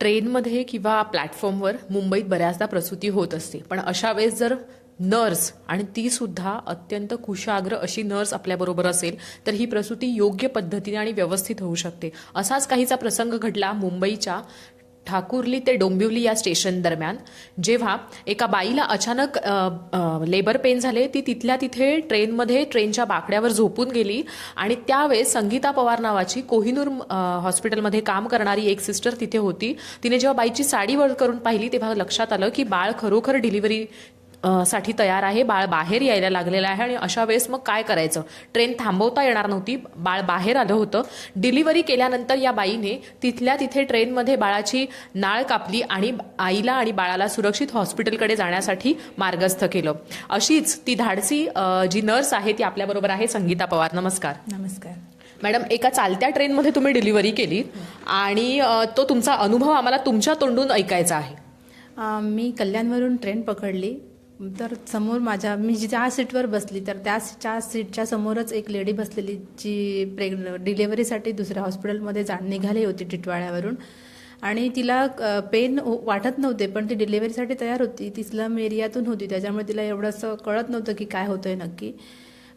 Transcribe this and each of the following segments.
ट्रेनमध्ये किंवा प्लॅटफॉर्मवर मुंबईत बऱ्याचदा प्रसूती होत असते. पण अशा वेळेस जर नर्स आणि ती सुद्धा अत्यंत कुशाग्र अशी नर्स आपल्याबरोबर असेल तर ही प्रसूती योग्य पद्धतीने आणि व्यवस्थित होऊ शकते. असाच काहीचा प्रसंग घडला मुंबईच्या ठाकुरली ते डोंबिवली या स्टेशन दरम्यान जेव्हा एका बाईला अचानक लेबर पेन झाले ती तिथल्या तिथे ट्रेनमध्ये ट्रेनच्या बाकड्यावर झोपून गेली आणि त्यावेळेस संगीता पवार नावाची कोहिनूर हॉस्पिटलमध्ये काम करणारी एक सिस्टर तिथे होती. तिने जेव्हा बाईची साडी वर करून पाहिली तेव्हा लक्षात आलं की बाळ खरोखर डिलिव्हरी साठी तयार आहे. बाळ बाहेर यायला लागलेलं आहे आणि अशा वेळेस मग काय करायचं? ट्रेन थांबवता येणार नव्हती. बाळ बाहेर आलं होतं. डिलिव्हरी केल्यानंतर या बाईने तिथल्या तिथे ट्रेनमध्ये बाळाची नाळ कापली आणि आईला आणि बाळाला सुरक्षित हॉस्पिटलकडे जाण्यासाठी मार्गस्थ केलं. अशीच ती धाडसी जी नर्स आहे ती आपल्याबरोबर आहे. संगीता पवार नमस्कार. नमस्कार. मॅडम एका चालत्या ट्रेनमध्ये तुम्ही डिलिव्हरी केली आणि तो तुमचा अनुभव आम्हाला तुमच्या तोंडून ऐकायचा आहे. मी कल्याणवरून ट्रेन पकडली. तर समोर माझ्या मी ज्या सीटवर बसली तर त्या त्या सीटच्या समोरच एक लेडी बसलेली जी प्रेग्न डिलेवरीसाठी दुसऱ्या हॉस्पिटलमध्ये जा निघाली होती टिटवाळ्यावरून. आणि तिला पेन हो, वाटत नव्हते पण ती डिलेवरीसाठी तयार होती. ती स्लम एरियातून होती त्याच्यामुळे तिला एवढंसं कळत नव्हतं की काय होतंय नक्की.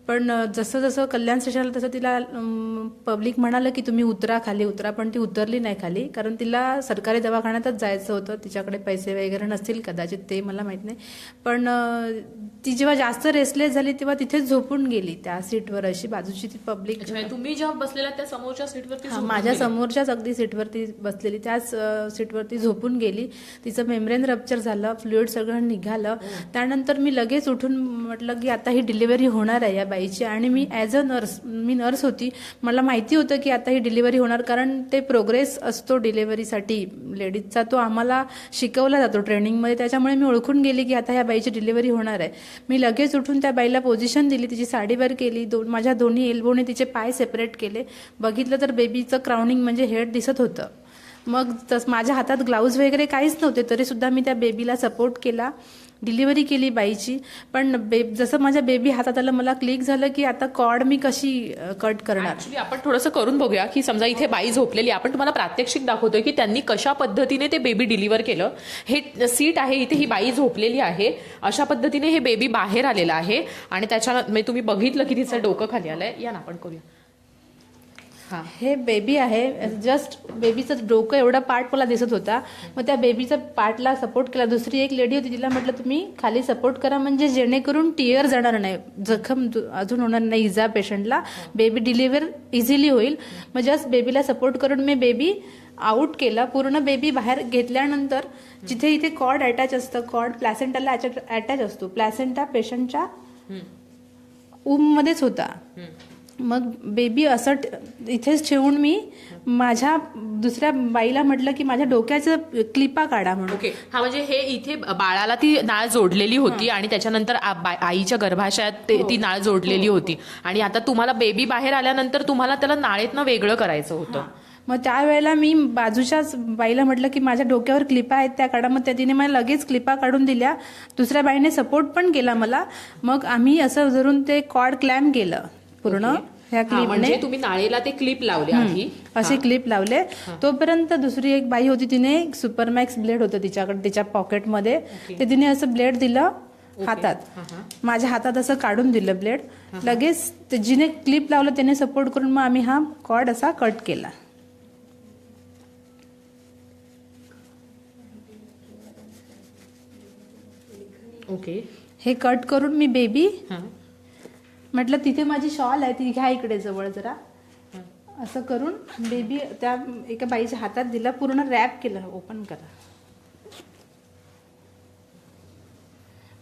पण जसं जसं कल्याण स्टेशनला तसं तिला पब्लिक म्हणालं की तुम्ही उतरा खाली उतरा पण ती उतरली नाही खाली. कारण तिला सरकारी दवाखान्यातच जायचं होतं. तिच्याकडे पैसे वगैरे नसतील कदाचित ते मला माहीत नाही. पण ती जेव्हा जास्त रेसलेस झाली तेव्हा तिथेच झोपून गेली त्या सीटवर अशी. बाजूची ती पब्लिक म्हणजे तुम्ही जेव्हा बसलेला त्या समोरच्या सीटवरती हा, माझ्या समोरच्याच अगदी सीटवरती बसलेली. त्याच सीटवरती झोपून गेली. तिचं मेम्ब्रेन रप्चर झालं फ्लुइड सगळं निघालं. त्यानंतर मी लगेच उठून म्हटलं की आता ही डिलिव्हरी होणार आहे या बाईची. आणि मी ॲज अ नर्स मी नर्स होती. मला माहिती होतं की आता ही डिलिव्हरी होणार कारण ते प्रोग्रेस असतो डिलिव्हरीसाठी लेडीजचा तो आम्हाला शिकवला जातो ट्रेनिंगमध्ये त्याच्यामुळे मी ओळखून गेली की आता ह्या बाईची डिलिव्हरी होणार आहे. मी लगेच उठून त्या बाईला पोझिशन दिली तिची साडीवर केली दोन माझ्या दोन्ही एल्बोने तिचे पाय सेपरेट केले. बघितलं तर बेबीचं क्राउनिंग म्हणजे हेड दिसत होतं. मग तस माझ्या हातात ग्लाऊज वगैरे काहीच नव्हते तरीसुद्धा मी त्या बेबीला सपोर्ट केला डिलिव्हरी केली बाईची. पण बेब जसं माझ्या बेबी हातात आलं मला क्लिक झालं की आता कॉड मी कशी कट करणार? आपण थोडंसं करून बघूया की समजा इथे बाई झोपलेली आहे. आपण तुम्हाला प्रात्यक्षिक दाखवतोय की त्यांनी कशा पद्धतीने ते बेबी डिलिव्हर केलं. हे सीट आहे इथे ही बाई झोपलेली आहे. अशा पद्धतीने हे बेबी बाहेर आलेलं आहे. आणि त्याच्या म्हणजे तुम्ही बघितलं की तिचं डोकं खाली आलंय. या ना आपण करूया. हा. हे बेबी आहे जस्ट बेबीचं डोकं एवढा पार्ट मला दिसत होता. मग त्या बेबीचा पार्टला सपोर्ट केला. दुसरी एक लेडी होती तिला म्हटलं तुम्ही खाली सपोर्ट करा म्हणजे जेणेकरून टिअर जाणार नाही. जखम अजून होणार नाही इजा पेशंटला बेबी डिलिव्हर इझिली होईल. मग जस्ट बेबीला सपोर्ट करून मी बेबी आउट केला. पूर्ण बेबी बाहेर घेतल्यानंतर जिथे इथे कॉर्ड अटॅच असतं कॉर्ड प्लॅसेंटाला अटॅच असतो. प्लॅसेंटा पेशंटच्या मध्येच होता. मग बेबी असं इथेच ठेवून मी माझ्या दुसऱ्या बाईला म्हटलं की माझ्या डोक्याचं क्लिपा काढा म्हणून. ओके. हा म्हणजे हे इथे बाळाला ती नाळ जोडलेली होती आणि त्याच्यानंतर आईच्या गर्भाशयात ते- ती नाळ जोडलेली होती. आणि आता तुम्हाला बेबी बाहेर आल्यानंतर तुम्हाला त्याला नाळेतनं वेगळं करायचं होतं. मग त्यावेळेला मी बाजूच्याच बाईला म्हटलं की माझ्या डोक्यावर क्लिपा आहेत त्या काढा. मग त्या तिने मला लगेच क्लिपा काढून दिल्या. दुसऱ्या बाईने सपोर्ट पण केला मला. मग आम्ही असं धरून ते कॉर्ड क्लॅम केलं पूर्ण. ह्या क्लिपने म्हणजे तुम्ही नाळेला ते क्लिप लावले आधी. असे क्लिप लावले. तोपर्यंत दुसरी एक बाई होती तिने सुपरमॅक्स ब्लेड होतं तिच्याकडे तिच्या पॉकेटमध्ये ते तिने असं ब्लेड दिलं हातात. माझ्या हातात असं काढून दिलं ब्लेड लगेच ते जिने क्लिप लावलं त्याने सपोर्ट करून मग आम्ही हा कॉर्ड असा कट केला. ओके हे कट करून मी बेबी. म्हटलं तिथे माझी शॉल आहे ती घ्या इकडे जवळ जरा. असं करून बेबी त्या एका बाईच्या हातात दिला पूर्ण रॅप केलं ओपन करा.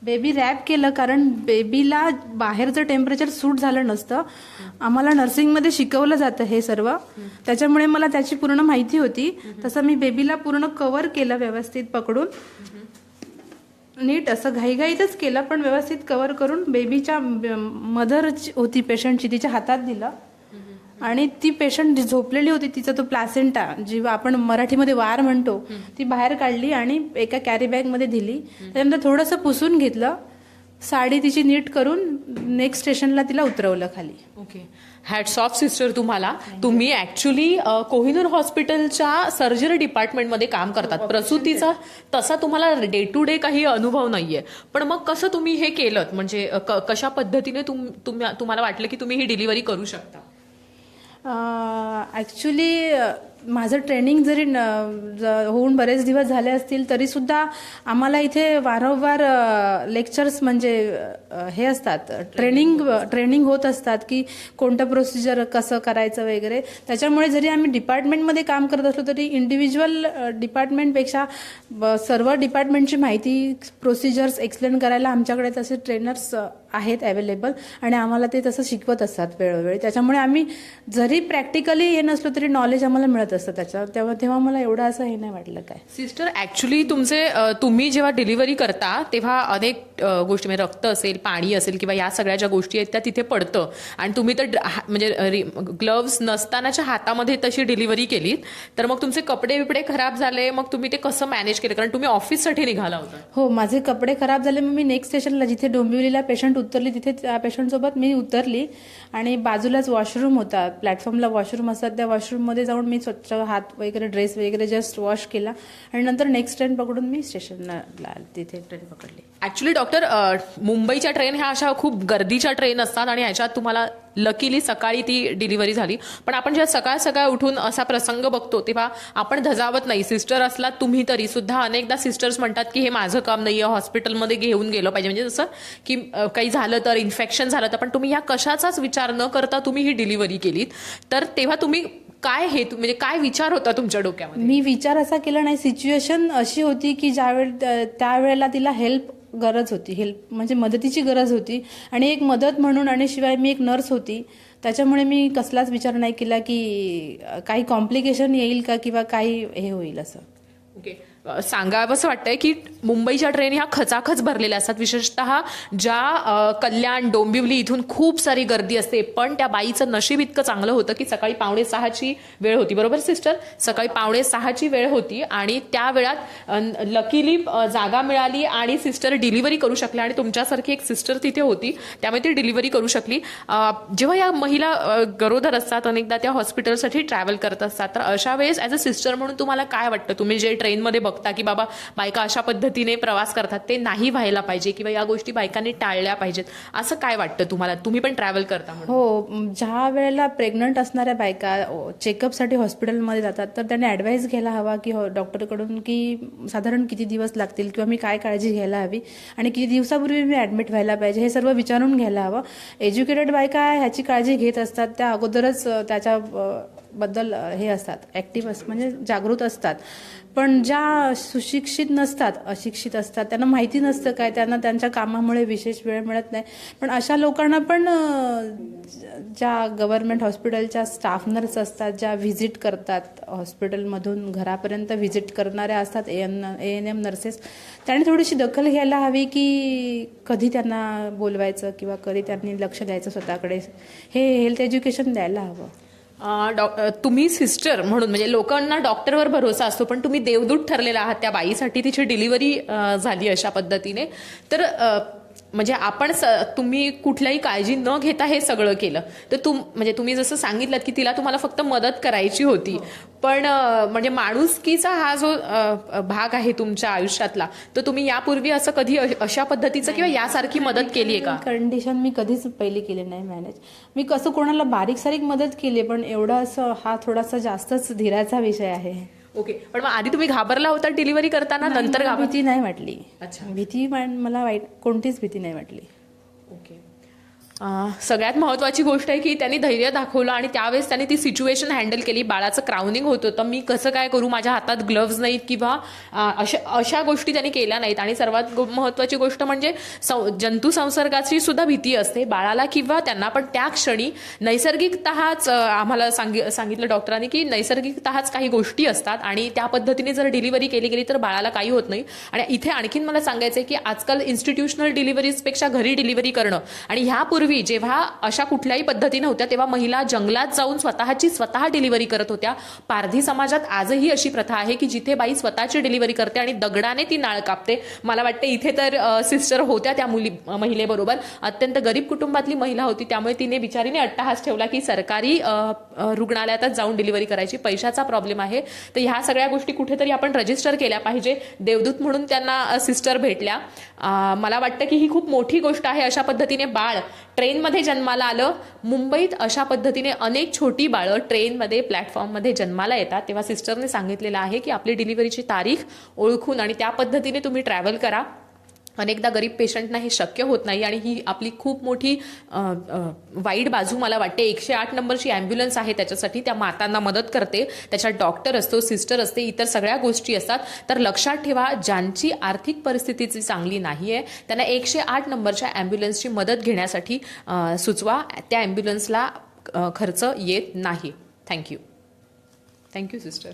बेबी रॅप केलं कारण बेबीला बाहेरचं टेम्परेचर सूट झालं नसतं. आम्हाला नर्सिंगमध्ये शिकवलं जातं हे सर्व. त्याच्यामुळे मला त्याची पूर्ण माहिती होती. तसं मी बेबीला पूर्ण कव्हर केलं व्यवस्थित पकडून. नीट असं घाईघाईतच केलं पण व्यवस्थित कवर करून बेबीच्या मदर होती पेशंटची तिच्या हातात दिलं. आणि ती पेशंट जी झोपलेली होती तिचा तो प्लासेंटा जी आपण मराठीमध्ये वार म्हणतो ती बाहेर काढली आणि एका कॅरी बॅगमध्ये दिली. त्यानंतर थोडंसं पुसून घेतलं. साडी तिची नीट करून नेक्स्ट स्टेशनला तिला उतरवलं खाली. ओके हॅट्स ऑफ सिस्टर तुम्हाला. तुम्ही ऍक्च्युली कोहिनूर हॉस्पिटलच्या सर्जरी डिपार्टमेंटमध्ये काम करतात. प्रसूतीचा तसा तुम्हाला डे टू डे काही अनुभव नाहीये. पण मग कसं तुम्ही हे केलं म्हणजे कशा पद्धतीने तुम तुम्हा- तुम्हाला वाटलं की तुम्ही ही डिलिव्हरी करू शकता? ॲक्च्युली माझं ट्रेनिंग जरी न- ज- होऊन बरेच दिवस झाले असतील तरीसुद्धा आम्हाला इथे वारंवार लेक्चर्स म्हणजे हे असतात. ट्रेनिंग ट्रेनिंग होत असतात की कोणतं प्रोसिजर कसं करायचं वगैरे. त्याच्यामुळे जरी आम्ही डिपार्टमेंटमध्ये काम करत असलो तरी इंडिव्हिज्युअल डिपार्टमेंटपेक्षा सर्व डिपार्टमेंटची माहिती प्रोसिजर्स एक्सप्लेन करायला आमच्याकडे तसे ट्रेनर्स आहेत अवेलेबल आणि आम्हाला ते तसं शिकवत असतात वेळोवेळी. त्याच्यामुळे आम्ही जरी प्रॅक्टिकली हे नसलो तरी नॉलेज आम्हाला मिळत असतं त्याच्यावर तेव्हा तेव्हा मला एवढं असं हे नाही वाटलं काय. सिस्टर ऍक्च्युली तुमचे तुम्ही जेव्हा डिलिव्हरी करता तेव्हा अनेक गोष्टी म्हणजे रक्त असेल पाणी असेल किंवा या सगळ्या ज्या गोष्टी आहेत त्या तिथे पडतं. आणि तुम्ही तर म्हणजे ग्लव्स नसतानाच्या हातामध्ये तशी डिलिव्हरी केलीत. तर मग तुमचे कपडे बिपडे खराब झाले मग तुम्ही ते कसं मॅनेज केलं? कारण तुम्ही ऑफिससाठी निघाला होता. हो माझे कपडे खराब झाले मग मी नेक्स्ट स्टेशनला जिथे डोंबिवलीला पेशंट उतरली तिथे त्या पेशंटसोबत मी उतरली आणि बाजूलाच वॉशरूम होता. प्लॅटफॉर्मला वॉशरूम असतात. त्या वॉशरूममध्ये जाऊन मी स्वच्छ हात वगैरे ड्रेस वगैरे जस्ट वॉश केला आणि नंतर नेक्स्ट ट्रेन पकडून मी स्टेशनला तिथे ट्रेन पकडली. ऍक्च्युली डॉक्टर मुंबईच्या ट्रेन ह्या अशा खूप गर्दीच्या ट्रेन असतात आणि ह्याच्यात तुम्हाला लकीली सकाळी ती डिलिव्हरी झाली. पण आपण जेव्हा सकाळ सकाळ उठून असा प्रसंग बघतो तेव्हा आपण धजावत नाही. सिस्टर असलात तुम्ही तरी सुद्धा अनेकदा सिस्टर्स म्हणतात की हे माझं काम नाही आहे हॉस्पिटलमध्ये घेऊन गेलं पाहिजे. म्हणजे जसं की काही झालं तर इन्फेक्शन झालं तर पण तुम्ही ह्या कशाचाच विचार न करता तुम्ही ही डिलिव्हरी केलीत. तर तेव्हा तुम्ही काय हे म्हणजे काय विचार होता तुमच्या डोक्यामध्ये? मी विचार असा केला नाही. सिच्युएशन अशी होती की ज्यावेळी त्यावेळेला तिला हेल्प गरज होती. हेल्प म्हणजे मदतीची गरज होती. आणि एक मदत म्हणून आणि शिवाय मी एक नर्स होती. त्याच्यामुळे मी कसलाच विचार नाही केला की काही कॉम्प्लिकेशन येईल का किंवा काही हे होईल असं. Okay okay. सांगावंसं वाटतंय की मुंबईच्या ट्रेन ह्या खचाखच भरलेल्या असतात. विशेषतः ज्या कल्याण डोंबिवली इथून खूप सारी गर्दी असते. पण त्या बाईचं नशीब इतकं चांगलं होतं की सकाळी पावणे सहाची वेळ होती. बरोबर सिस्टर? सकाळी पावणे सहाची वेळ होती आणि त्या वेळात लकीली जागा मिळाली आणि सिस्टर डिलिव्हरी करू शकल्या आणि तुमच्यासारखी एक सिस्टर तिथे होती. त्यामुळे ती डिलिव्हरी करू शकली. जेव्हा या महिला गरोदर असतात अनेकदा त्या हॉस्पिटलसाठी ट्रॅव्हल करत असतात तर अशा वेळेस ॲज अ सिस्टर म्हणून तुम्हाला काय वाटतं? तुम्ही जे ट्रेनमध्ये बघता की बाबा बायका अशा पद्धतीने प्रवास करतात ते नाही व्हायला पाहिजे किंवा या गोष्टी बायकांनी टाळल्या पाहिजेत. असं काय वाटतं तुम्हाला? तुम्ही पण ट्रॅव्हल करता हो ज्या वेळेला प्रेग्नंट असणाऱ्या बायका चेकअपसाठी हॉस्पिटलमध्ये जातात तर त्यांनी ॲडवाईस घ्यायला हवा की हो डॉक्टरकडून की साधारण किती दिवस लागतील किंवा मी काय काळजी घ्यायला हवी आणि किती दिवसापूर्वी मी ॲडमिट व्हायला पाहिजे हे सर्व विचारून घ्यायला हवं. एज्युकेटेड बायका ह्याची काळजी घेत असतात. त्या अगोदरच त्याच्या बद्दल हे असतात ॲक्टिव्ह अस म्हणजे जागृत असतात. पण ज्या सुशिक्षित नसतात अशिक्षित असतात त्यांना माहिती नसतं काय त्यांना त्यांच्या कामामुळे विशेष वेळ मिळत नाही. पण अशा लोकांना पण ज्या गव्हर्नमेंट हॉस्पिटलच्या स्टाफ नर्स असतात ज्या व्हिजिट करतात हॉस्पिटलमधून घरापर्यंत व्हिजिट करणाऱ्या असतात A N A N M nurses त्यांनी थोडीशी दखल घ्यायला हवी की कधी त्यांना बोलवायचं किंवा कधी त्यांनी लक्ष द्यायचं स्वतःकडे. हे हेल्थ एज्युकेशन द्यायला हवं. डॉ- तुम्ही सिस्टर म्हणून म्हणजे लोकांना डॉक्टरवर भरोसा असतो पण तुम्ही देवदूत ठरलेला आहात त्या बाईसाठी तिची डिलिव्हरी झाली अशा पद्धतीने. तर म्हणजे आपण स- तुम्ही कुठल्याही काळजी न घेता हे सगळं केलं. तर तुम म्हणजे तुम्ही जसं सांगितलं की तिला तुम्हाला फक्त मदत करायची होती. पण अ, म्हणजे माणुसकीचा हा जो भाग आहे तुमच्या आयुष्यातला तर तुम्ही यापूर्वी असं कधी अशा पद्धतीचं किंवा यासारखी मदत केली आहे का? कंडिशन मी कधीच पहिली केली नाही मॅनेज मी कसं कोणाला बारीक सारीक मदत केली पण एवढा असं हा थोडासा जास्तच धीराचा विषय आहे. ओके. पण मग आधी तुम्ही घाबरला होता डिलिव्हरी करताना नंतर घाबर भीती नाही वाटली. अच्छा. भीती मला वाईट कोणतीच भीती नाही वाटली. ओके. सगळ्यात महत्त्वाची गोष्ट आहे की त्यांनी धैर्य दाखवलं आणि त्यावेळेस त्यांनी ती सिच्युएशन हँडल केली. बाळाचं क्राउनिंग होत होतं. मी कसं काय करू? माझ्या हातात ग्लव्ज नाहीत किंवा अशा अशा गोष्टी त्यांनी केल्या नाहीत. आणि सर्वात महत्त्वाची गोष्ट म्हणजे सं जंतू सुद्धा भीती असते. बाळाला किंवा त्यांना. पण त्या क्षणी नैसर्गिकतःच आम्हाला सांगि सांगितलं डॉक्टरांनी की नैसर्गिकतःच काही गोष्टी असतात. आणि त्या पद्धतीने जर डिलिव्हरी केली गेली तर बाळाला काही होत नाही. आणि इथे आणखीन मला सांगायचं आहे की आजकाल इन्स्टिट्यूशनल डिलिव्हरीजपेक्षा घरी डिलिव्हरी करणं आणि ह्यापूर्वी पूर्वी जेव्हा अशा कुठल्याही पद्धती नव्हत्या तेव्हा महिला जंगलात जाऊन स्वतःची स्वतः डिलिव्हरी करत होत्या. पारधी समाजात आजही अशी प्रथा आहे की जिथे बाई स्वतःची डिलिव्हरी करते आणि दगडाने ती नाळ कापते. मला वाटते इथे तर सिस्टर होत्या त्या मुली महिलेबरोबर. अत्यंत गरीब कुटुंबातली महिला होती त्यामुळे तिने बिचारीने अट्टाहास ठेवला की सरकारी रुग्णालयातच जाऊन डिलिव्हरी करायची. पैशाचा प्रॉब्लेम आहे. तर ह्या सगळ्या गोष्टी कुठेतरी आपण रजिस्टर केल्या पाहिजे. देवदूत म्हणून त्यांना सिस्टर भेटल्या. मला वाटतं की ही खूप मोठी गोष्ट आहे अशा पद्धतीने बाळ ट्रेनमध्ये जन्माला आलं. मुंबईत अशा पद्धतीने अनेक छोटी बाळं ट्रेनमध्ये प्लॅटफॉर्ममध्ये जन्माला येतात. तेव्हा सिस्टरने सांगितलेलं आहे की आपली डिलिव्हरीची तारीख ओळखून आणि त्या पद्धतीने तुम्ही ट्रॅव्हल करा. अनेकदा गरीब पेशंटना हे शक्य होत नाही आणि ही आपली खूप मोठी वाईट बाजू मला वाटते. एकशे आठ नंबरची ॲम्ब्युलन्स आहे त्याच्यासाठी. त्या मातांना मदत करते. त्याच्यात डॉक्टर असतो सिस्टर असते इतर सगळ्या गोष्टी असतात. तर लक्षात ठेवा ज्यांची आर्थिक परिस्थितीची चांगली नाही आहे त्यांना एकशे आठ नंबरच्या ॲम्ब्युलन्सची मदत घेण्यासाठी सुचवा. त्या ॲम्ब्युलन्सला खर्च येत नाही. Thank you. Thank you sister.